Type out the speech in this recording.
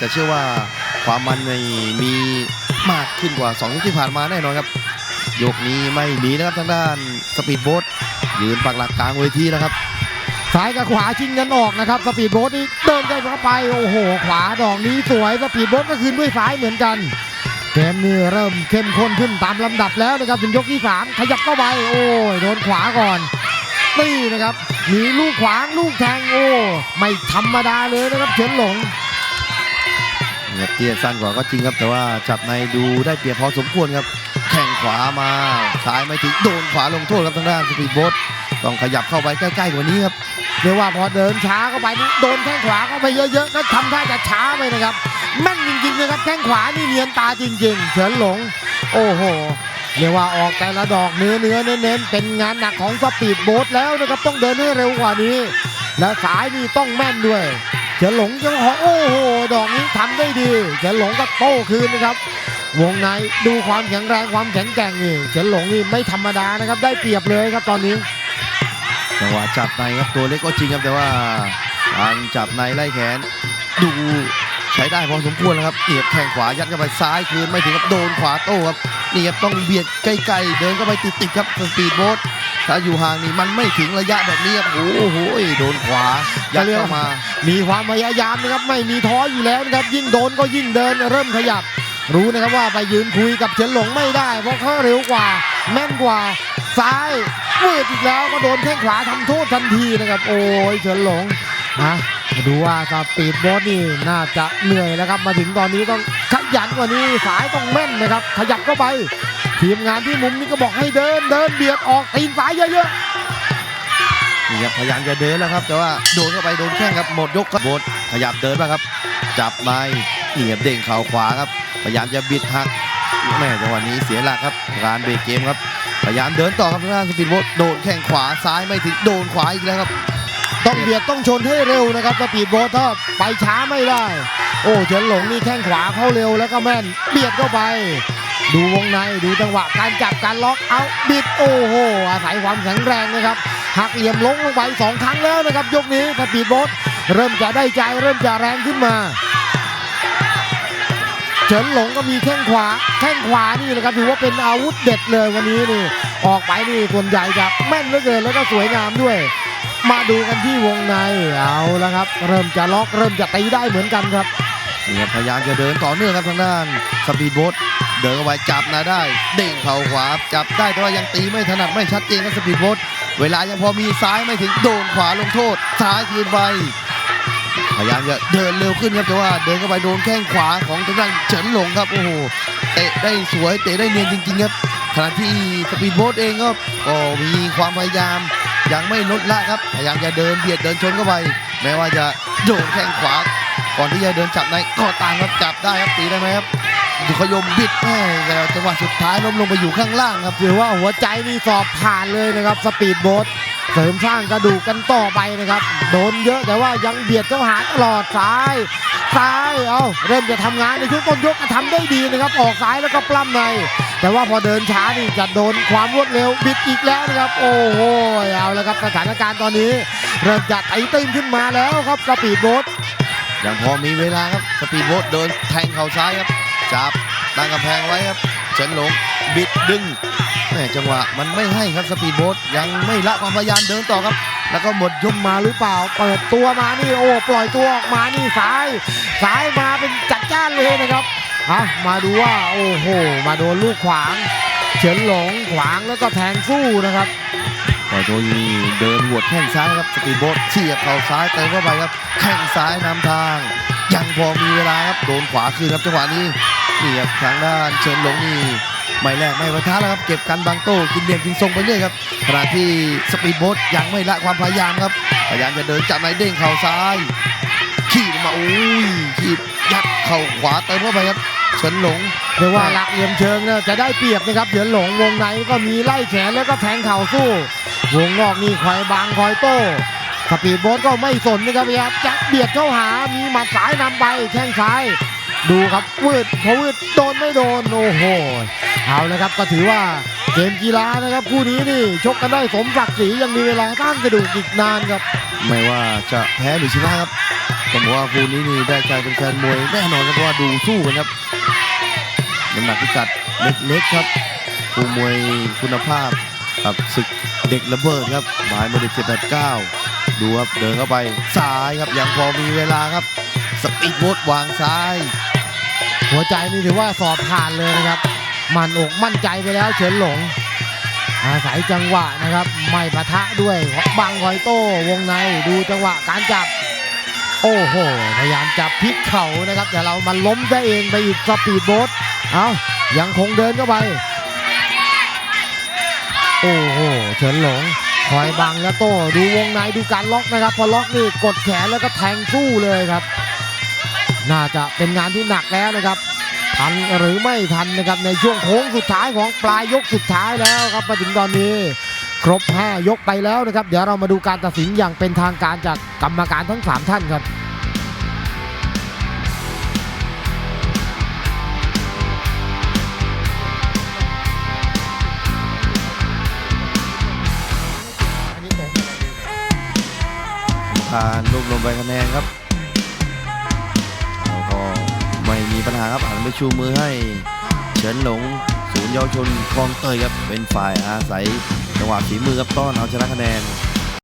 แต่เชื่อว่าความมันในมีมากขึ้นกว่า2ยกที่ผ่านมาแน่นอนครับ ยกนี้ไม่หนีนะครับทางด้านสปีดโบ๊ทยืนปักหลักกลางเวทีนะครับซ้ายกับขวาชิงกันออกนะครับ สปีดโบ๊ทนี่เดินได้เข้าไปโอ้โห ขวาดอกนี้สวยสปีดโบ๊ทก็คืนด้วยซ้ายเหมือนกันเกมนี้เริ่มเข้มข้นขึ้นตามลำดับแล้วนะครับถึงยกที่ 3 ขยับเข้าไปโอ้ยโดนขวาก่อนนี่นะครับมีลูกขวางลูกแทงโอ้ไม่ธรรมดาเลยนะครับเฉินหลง เนี่ยเตี้ยสั้นกว่าก็จริงครับ แต่ว่าจับในดูได้เปรียบพอสมควรครับ แข่งขวามาซ้ายไม่ถึงโดนขวาลงโทษครับทางด้านสปีดโบ๊ทต้องขยับเข้าไปใกล้ๆกว่านี้ครับเรียกว่าพอเดินช้าเข้าไปโดนแข้งขวาเข้าไปเยอะๆก็ทำท่าจะช้าไปนะครับแม่นจริงๆนะครับแข้งขวานี่เนียนตาจริง ๆ เฉินหลง โอ้โหเรียกว่าออกแต่ละดอกเนื้อเนื้อเน้นๆเป็นงานหนักของสปีดโบ๊ทแล้วนะครับต้องเดินให้เร็วกว่านี้ และสายนี่ต้องแม่นด้วย เฉินหลงยังหอโอ้โหดอกนี้ทำได้ดีเฉินหลงก็โต้คืนนะครับ วงในดูความแข็งแรงความแข็งแกร่งนี่เฉินหลงนี่ไม่ธรรมดานะครับ ได้เปรียบเลยครับตอนนี้จังหวะจับในครับตัวเล็กก็จริงครับแต่ว่าการจับในไล่แขน ดูใช้ได้พอสมควรแล้วครับเอียบแข้งขวายัดเข้าไปซ้ายคืนไม่ถึงครับโดนขวาโต้ครับนี่ครับต้องเบียดใกล้ๆเดินเข้าไปติดๆครับสปีดโบ๊ท ถ้าอยู่ห่างนี่มันไม่ถึงระยะแบบนี้ครับโอ้โหโดนขวายัดเข้ามา มีความพยายามนะครับไม่มีท้ออยู่แล้วนะครับ ยิ่งโดนก็ยิ่งเดินเริ่มขยับ รู้นะครับว่าไปยืนคุยกับเฉินหลงไม่ได้ เพราะเขาเร็วกว่า แม่นกว่าซ้ายเวิดอีกแล้วก็โดนแข้งขวาทำโทษทันทีนะครับ โอ้ยเฉินหลงนะมาดูว่าสปีดโบ๊ทนี่น่าจะเหนื่อยแล้วครับมาถึงตอนนี้ต้องขยันกว่านี้สายต้องแม่นนะครับ ขยับเข้าไป ทีมงานที่มุมนี้ก็บอกให้เดินเดินเบียดออกตีนซ้ายเยอะๆนี่ครับพยายามจะเดินแล้วครับ แต่ว่าโดนเข้าไปโดนแข้งครับหมดยกครับโบทขยับเดินมาครับ จับในนี่ครับเด้งเข่าขวาครับ พยายามจะบิดหักแม่จังหวะนี้เสียหลักครับการเบรกเกมครับ พยายามเดินต่อครับทางด้านสปีดโบทโดนแข้งขวาซ้ายไม่ถึงโดนขวาอีกแล้วครับ ต้องเบียดต้องชนให้เร็วนะครับสปีดโบ๊ทถ้าไปช้าไม่ได้ โอ้เฉินหลงนี่แข้งขวาเข้าเร็วแล้วก็แม่นเบียดเข้าไป ดูวงในดูจังหวะการจับการล็อกเอาบิดโอ้โหอาศัยความแข็งแรงนะครับหักเหลี่ยมลงลงไปสองครั้งแล้วนะครับ ยกนี้สปีดโบ๊ทเริ่มจะได้ใจเริ่มจะแรงขึ้นมา เฉินหลงก็มีแข้งขวาแข้งขวานี่นะครับถือว่าเป็นอาวุธเด็ดเลยวันนี้นี่ ออกไปนี่ส่วนใหญ่จะแม่นเหลือเกินแล้วก็สวยงามด้วย มาดูกันที่วงในเอาแล้วครับ เริ่มจะล็อกเริ่มจะตีได้เหมือนกันครับนี่ครับพยายามจะเดินต่อเนื่องครับทางด้านสปีดโบ๊ท เดินเข้าไปจับนาได้เด้งเข่าขวาจับได้แต่ว่ายังตีไม่ถนัดไม่ชัดเจนครับสปีดโบ๊ทเวลายังพอมีซ้ายไม่ถึงโดนขวาลงโทษซ้ายคืนไปพยายามจะเดินเร็วขึ้นครับแต่ว่าเดินเข้าไปโดนแข้งขวาของทางด้านเฉินหลงครับโอ้โหเตะได้สวยเตะได้เนียนจริงๆครับขณะที่สปีดโบ๊ทเองก็ก็มีความพยายามยังไม่ลดละครับพยายามจะเดินเบียดเดินชนเข้าไป แม้ว่าจะโดนแข้งขวา ก่อนที่จะเดินจับในก็ตามครับจับได้ครับตีได้ไหมครับ ดุขยมบิดแม่แต่จังหวะสุดท้ายล้มลงไปอยู่ข้างล่างครับถือว่าหัวใจนี่สอบผ่านเลยนะครับ สปีดโบ๊ทเสริมสร้างกระดูกกันต่อไปนะครับ โดนเยอะแต่ว่ายังเบียดเข้าหาตลอดซ้ายซ้ายเอาเริ่มจะทำงานในช่วงต้นยกก็ทำได้ดีนะครับ ออกซ้ายแล้วก็ปล้ำใน แต่ว่าพอเดินช้านี่จะโดนความรวดเร็วบิดอีกแล้วนะครับ โอ้โหเอาแล้วครับสถานการณ์ตอนนี้ เริ่มจะไต่ตื้นขึ้นมาแล้วครับสปีดโบ๊ทยังพอมีเวลาครับสปีดโบ๊ทเดินแทงเข่าซ้ายครับ จับตั้งกำแพงไว้ครับเฉินหลงบิดดึงแม่จังหวะมันไม่ให้ครับสปีดโบ๊ทยังไม่ละความพยายามเดินต่อครับ แล้วก็หมดยกมาหรือเปล่า เปิดตัวมานี่โอ้ปล่อยตัวออกมานี่ซ้ายซ้ายมาเป็นจัดจ้านเลยนะครับอะมาดูว่าโอ้โห มาโดนลูกขวาง เฉินหลงขวางแล้วก็แทงสู้นะครับ ปล่อยตัวยีเดินหัวดแข้งซ้ายครับสปีดโบ๊ทเฉียบเข่าซ้ายเติมเข้าไปครับแข้งซ้ายนำทาง ยังพอมีเวลาครับโดนขวาคืนครับจังหวะนี้นี่ครับทางด้านเฉินหลงนี่ไม่แรกไม่ประทะแล้วครับเก็บกันบางโต้กินเหลี่ยมกินทรงไปเรื่อยครับขณะที่สปีดโบ๊ทยังไม่ละความพยายามครับพยายามจะเดินจับในเด้งเข่าซ้าย ขีดมาอุ้ยขีดยัดเข่าขวาเติมเข้าไปครับเฉินหลงเรียกว่าหลักเหลี่ยมเชิงเนี่ยจะได้เปรียบนะครับเฉินหลงวงในก็มีไล่แขนแล้วก็แทงเข่าสู้ วงนอกนี่คอยบังคอยโต้สปีดโบ๊ทก็ไม่สนนะครับพยายามจะเบียดเข้าหามีหมัดซ้ายนำไปแข้งซ้าย ดูครับวืดพอวืดโดนไม่โดนโอ้โหเอาเลยครับก็ถือว่าเกมกีฬานะครับคู่นี้นี่ชกกันได้สมศักดิ์ศรียังมีเวลาตั้งกระดูกอีกนานครับ ไม่ว่าจะแพ้หรือชนะครับต้องบอกว่าคู่นี้นี่ได้ใจเป็นแฟนมวยแน่นอนครับเพราะว่าดูสู้กันครับน้ำหนักพิกัดเล็กๆครับคู่มวยคุณภาพ กับศึกเด็กระเบิดครับหมายมาเด็กเจ็ดแปดเก้าดูครับเดินเข้าไปซ้ายครับยังพอมีเวลาครับสปีดโบ๊ทวางซ้าย หัวใจนี่ถือว่าสอบผ่านเลยนะครับ มั่นอกมั่นใจไปแล้วเฉินหลง อาศัยจังหวะนะครับ ไม่ปะทะด้วยบังคอยโต้วงในดูจังหวะการจับ โอ้โห พยายามจับพลิกเข่านะครับ แต่เรามันล้มได้เองไปอีกสปีดโบ๊ทเอายังคงเดินเข้าไป โอ้โหเฉินหลงคอยบังแล้วโต้ดูวงในดูการล็อกนะครับ พอล็อกนี่กดแขนแล้วก็แทงสู้เลยครับ น่าจะเป็นงานที่หนักแล้วนะครับ ทันหรือไม่ทันนะครับในช่วงโค้งสุดท้ายของปลายยกสุดท้ายแล้วครับมาถึงตอนนี้ครบ 5 ยกไปแล้วนะครับ เดี๋ยวเรามาดูการตัดสินอย่างเป็นทางการจากกรรมการทั้ง 3 ท่านครับ การรวบรวมใบคะแนนครับแล้วก็ไม่มีปัญหาครับหันไปชูมือให้เฉินหลงศูนย์เยาวชนคลองเตยครับเป็นฝ่ายอาศัยจังหวะฝีมือครับต้อนเอาชนะคะแนน